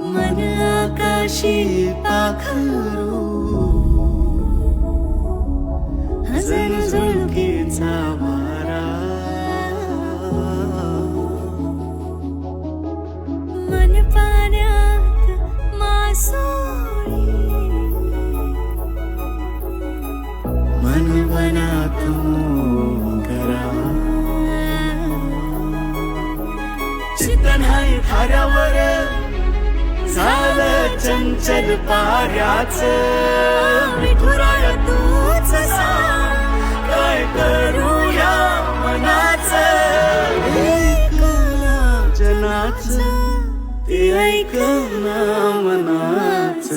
आकाशी पाखरू. हजन झुळकेचा वारा. मन पाण्यात मासोळी. मन वनात मोगरा. चितनाय थाऱ्यावर झालं चंचल पाऱ्याच. विठुराया तूच काय करूया मनाच. ऐकला जनाच ते ऐकला मनाच.